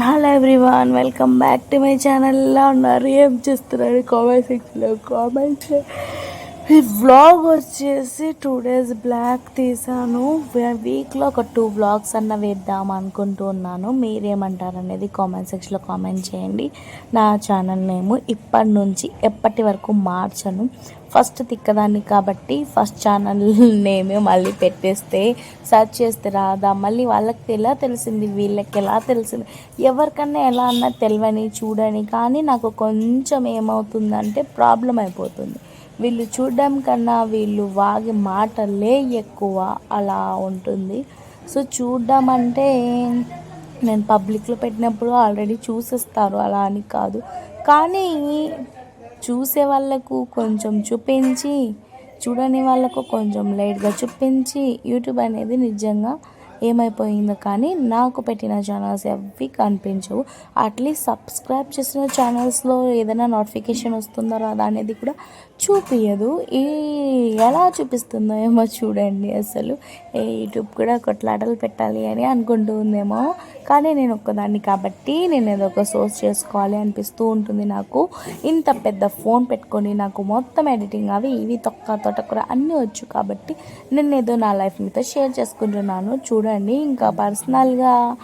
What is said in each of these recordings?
Hello everyone welcome back to my channel ఎలా ఉన్నారు? ఏం చేస్తున్నారు? కామెంట్ సెక్షన్లో కామెంట్ ఈ వ్లాగ్ వచ్చేసి టూ డేస్ బ్లాక్ తీసాను. వీక్లో ఒక టూ వ్లాగ్స్ అన్న వేద్దాం అనుకుంటూ ఉన్నాను మీరేమంటారు అనేది కామెంట్ సెక్షన్లో కామెంట్ చేయండి. నా ఛానల్ నేమ్ ఇప్పటి నుంచి ఎప్పటి వరకు మార్చను. ఫస్ట్ తిక్కదాన్ని కాబట్టి ఫస్ట్ ఛానల్ నేమే మళ్ళీ పెట్టేస్తే సెర్చ్ చేస్తే రాదా? మళ్ళీ వాళ్ళకి ఎలా తెలిసింది? వీళ్ళకి ఎలా తెలిసింది? ఎవరికన్నా ఎలా అన్నా తెలియని చూడని కానీ నాకు కొంచెం ఏమవుతుందంటే ప్రాబ్లం అయిపోతుంది. వీళ్ళు చూడడం కన్నా వీళ్ళు వాగే మాటలే ఎక్కువ అలా ఉంటుంది. సో చూడడం అంటే నేను పబ్లిక్లో పెట్టినప్పుడు ఆల్రెడీ చూసేస్తారు అలా అని కాదు. కానీ చూసే వాళ్ళకు కొంచెం చూపించి చూడని వాళ్ళకు కొంచెం లైట్గా చూపించి యూట్యూబ్ అనేది నిజంగా ఏమైపోయిందో కానీ నాకు పెట్టిన ఛానల్స్ అవి కనిపించవు. అట్లీస్ట్ సబ్స్క్రైబ్ చేసిన ఛానల్స్లో ఏదైనా నోటిఫికేషన్ వస్తుందో రాదా అనేది కూడా చూపించదు ఈ ఎలా చూపిస్తుందో ఏమో చూడండి అసలు. ఏ యూట్యూబ్ కూడా కొట్లాటలు పెట్టాలి అని అనుకుంటూ ఉందేమో. కానీ నేను ఒక్కదాన్ని కాబట్టి నేను ఏదో ఒక సోర్స్ చేసుకోవాలి అనిపిస్తూ ఉంటుంది నాకు. ఇంత పెద్ద ఫోన్ పెట్టుకొని నాకు మొత్తం ఎడిటింగ్ అవి ఇవి తొక్క తొటకూర అన్నీ వచ్చు కాబట్టి నేను ఏదో నా లైఫ్ మీతో షేర్ చేసుకుంటున్నాను. చూడండి. ఇంకా పర్సనల్గా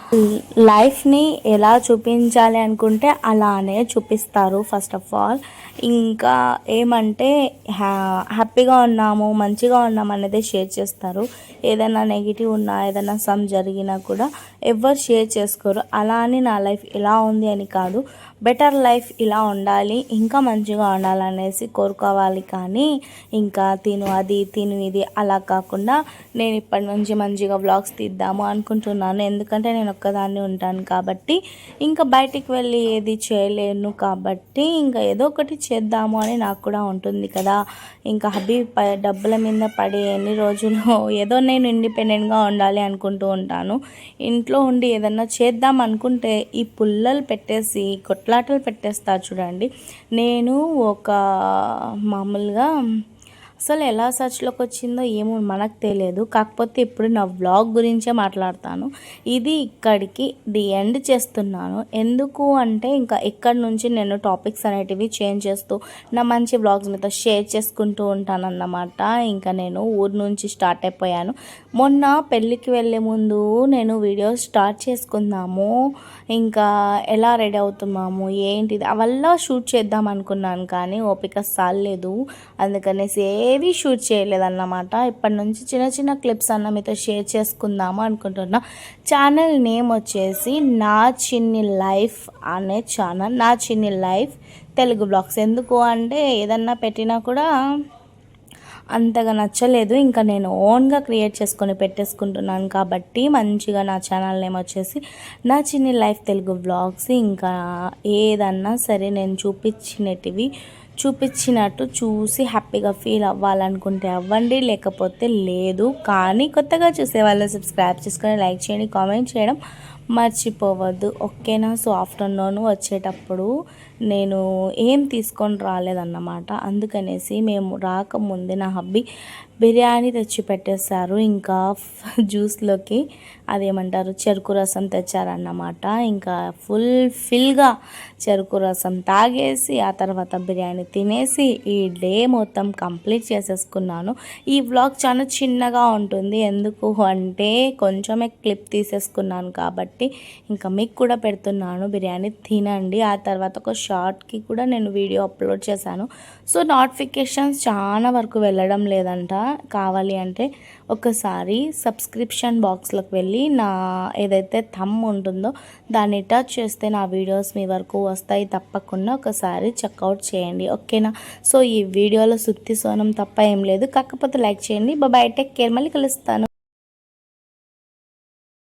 లైఫ్ని ఎలా చూపించాలి అనుకుంటే అలానే చూపిస్తారు ఫస్ట్ ఆఫ్ ఆల్. ఇంకా ఏమంటే హ్యా హ్యాపీగా ఉన్నాము మంచిగా ఉన్నాము అనేది షేర్ చేస్తారు. ఏదైనా నెగిటివ్ ఉన్నా ఏదైనా సమ్ జరిగినా కూడా ఎవరు షేర్ చేసుకోరు. అలా అని నా లైఫ్ ఎలా ఉంది అని కాదు. బెటర్ లైఫ్ ఇలా ఉండాలి ఇంకా మంచిగా ఉండాలనేసి కోరుకోవాలి కానీ ఇంకా తిను అది తిను ఇది అలా కాకుండా నేను ఇప్పటి నుంచి మంచిగా వ్లాగ్స్ తీద్దాము అనుకుంటున్నాను. ఎందుకంటే నేను ఒక్కదాన్ని ఉంటాను కాబట్టి ఇంకా బయటికి వెళ్ళి ఏది చేయలేను కాబట్టి ఇంకా ఏదో ఒకటి చేద్దాము అని నాకు కూడా ఉంటుంది కదా. ఇంకా హబీ డబ్బుల మీద పడి ఎన్ని రోజులు ఏదో నేను ఇండిపెండెంట్గా ఉండాలి అనుకుంటూ ఉంటాను. ఇంట్లో ఉండి ఏదన్నా చేద్దాం అనుకుంటే ఈ పుల్లలు పెట్టేసి కొట్లాటలు పెట్టేస్తారు చూడండి. నేను ఒక మామూలుగా అసలు ఎలా సర్చ్లోకి వచ్చిందో ఏమో మనకు తెలియదు. కాకపోతే ఇప్పుడు నా వ్లాగ్ గురించే మాట్లాడతాను. ఇది ఇక్కడికి ది ఎండ్ చేస్తున్నాను. ఎందుకు అంటే ఇంకా ఇక్కడి నుంచి నేను టాపిక్స్ అనేటివి చేంజ్ చేస్తూ నా మంచి వ్లాగ్స్ మీద షేర్ చేసుకుంటూ ఉంటాను అన్నమాట ఇంకా నేను ఊరు నుంచి స్టార్ట్ అయిపోయాను. మొన్న పెళ్ళికి వెళ్ళే ముందు నేను వీడియోస్ స్టార్ట్ చేసుకుందాము. ఇంకా ఎలా రెడీ అవుతున్నాము ఏంటిది అవల్లా షూట్ చేద్దాం అనుకున్నాను కానీ ఓపిక సాలేదు అందుకనేసి ఏవి షూట్ చేయలేదన్నమాట. ఇప్పటి నుంచి చిన్న చిన్న క్లిప్స్ అన్న మీతో షేర్ చేసుకుందాము అనుకుంటున్నా. ఛానల్ నేమ్ వచ్చేసి నా చిన్ని లైఫ్ అనే ఛానల్. నా చిన్ని లైఫ్ తెలుగు బ్లాగ్స్. ఎందుకు అంటే ఏదన్నా పెట్టినా కూడా అంతగా నచ్చలేదు. ఇంకా నేను ఓన్గా క్రియేట్ చేసుకొని పెట్టేసుకుంటున్నాను కాబట్టి మంచిగా నా ఛానల్ నేమ్ వచ్చేసి నా చిన్ని లైఫ్ తెలుగు బ్లాగ్స్. ఇంకా ఏదన్నా సరే నేను చూపించినటివి చూపించినట్టు చూసి హ్యాపీగా ఫీల్ అవ్వాలనుకుంటే అవ్వండి లేకపోతే లేదు. కానీ కొత్తగా చూసే వాళ్ళు సబ్స్క్రైబ్ చేసుకొని లైక్ చేయండి కామెంట్ చేయడం మర్చిపోవద్దు ఓకేనా? సో ఆఫ్టర్నూన్ వచ్చేటప్పుడు నేను ఏం తీసుకొని రాలేదన్నమాట. అందుకనేసి మేము రాకముందే నా హబ్బీ బిర్యానీ తెచ్చి పెట్టేశారు ఇంకా జ్యూస్లోకి అదేమంటారు? చెరుకు రసం తెచ్చారన్నమాట. ఇంకా ఫుల్ ఫిల్గా చెరుకు రసం తాగేసి ఆ తర్వాత బిర్యానీ తినేసి ఈ డే మొత్తం కంప్లీట్ చేసేసుకున్నాను. ఈ వ్లాగ్ చాలా చిన్నగా ఉంటుంది. ఎందుకు అంటే కొంచెమే క్లిప్ తీసేసుకున్నాను కాబట్టి ఇంకా మీకు కూడా పెడుతున్నాను బిర్యానీ. తినండి. ఆ తర్వాత ఒక షార్ట్కి కూడా నేను వీడియో అప్లోడ్ చేశాను. సో నోటిఫికేషన్స్ చాలా వరకు వెళ్ళడం లేదంట. కావాలి అంటే ఒకసారి సబ్స్క్రిప్షన్ బాక్స్లోకి వెళ్ళి నా ఏదైతే థమ్ ఉంటుందో దాన్ని టచ్ చేస్తే నా వీడియోస్ మీ వరకు వస్తాయి తప్పకుండా ఒకసారి చెక్అవుట్ చేయండి. ఓకేనా? సో ఈ వీడియోలో సుత్తి సోనం తప్ప ఏం లేదు. కాకపోతే లైక్ చేయండి. బాబాయ్ టేక్ కేర్. మళ్ళీ కలుస్తాను.